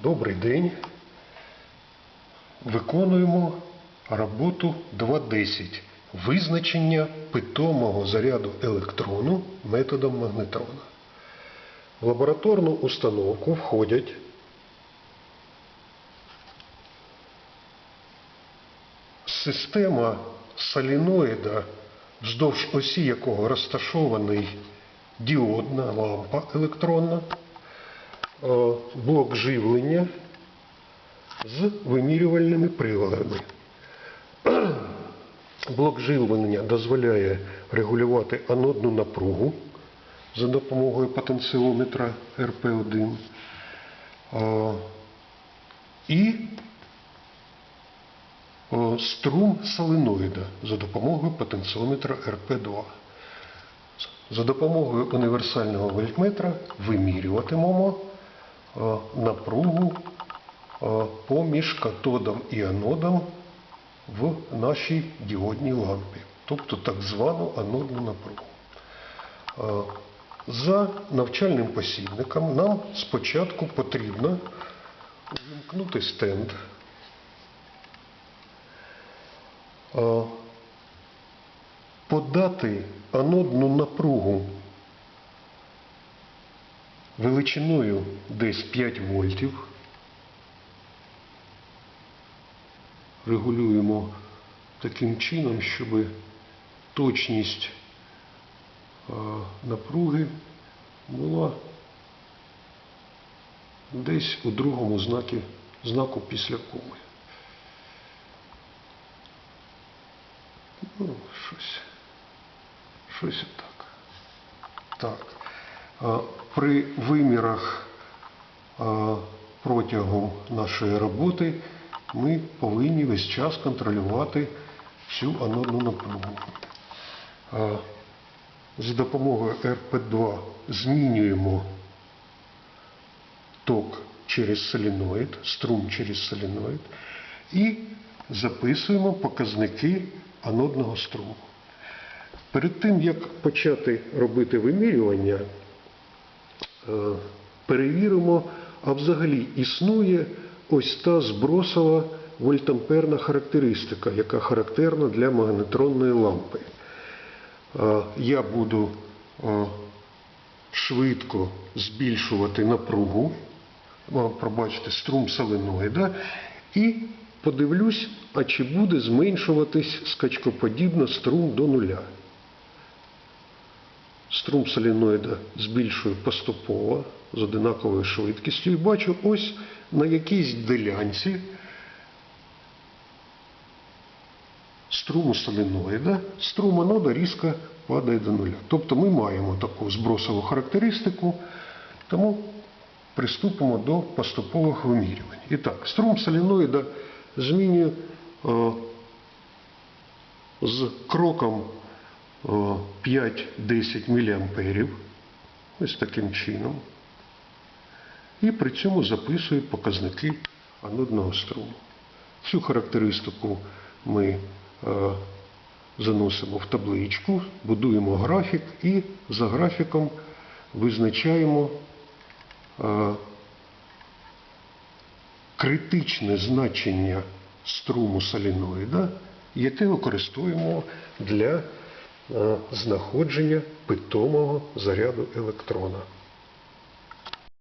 Добрий день. Виконуємо роботу 2.10. Визначення питомого заряду електрону методом магнетрона. В лабораторну установку входять система соліноїда, вздовж осі якого розташований діодна лампа електронна, блок живлення з вимірювальними приладами. Блок живлення дозволяє регулювати анодну напругу за допомогою потенціометра РП1 е, і е, струм соленоїда за допомогою потенціометра РП2. За допомогою універсального вольтметра вимірюватимемо е, напругу е, поміж катодом і анодом в нашій діодній лампі, тобто так звану анодну напругу. Е, За навчальним посібником нам спочатку потрібно увімкнути стенд. Е, подати анодну напругу величиною десь 5 вольтів. Регулюємо таким чином, щоб точність е, напруги була десь у другому знакі, знаку після коми. Ну, щось, щось отак. Так. При вимірах протягом нашої роботи ми повинні весь час контролювати цю анодну напругу. За допомогою РП2 змінюємо ток через соленоїд, струм через соленоїд і записуємо показники анодного струму. Перед тим, як почати робити вимірювання, перевіримо, а взагалі існує ось та збросова вольтамперна характеристика, яка характерна для магнетронної лампи. Е, Я буду е, швидко збільшувати напругу, пробачте, струм соленоїда, і подивлюсь, а чи буде зменшуватись скачкоподібно струм до нуля. Струм соленоїда збільшую поступово з одинаковою швидкістю і бачу ось на якійсь ділянці струму соленоїда, струм анода різко падає до нуля. Тобто ми маємо таку збросову характеристику, тому приступимо до поступових вимірювань. І так, струм соленоїда змінюю е, з кроком 5-10 мА, ось таким чином. І при цьому записую показники анодного струму. Цю характеристику ми е, заносимо в табличку, будуємо графік і за графіком визначаємо е, критичне значення струму соленоїда, яке використовуємо для знаходження питомого заряду електрона.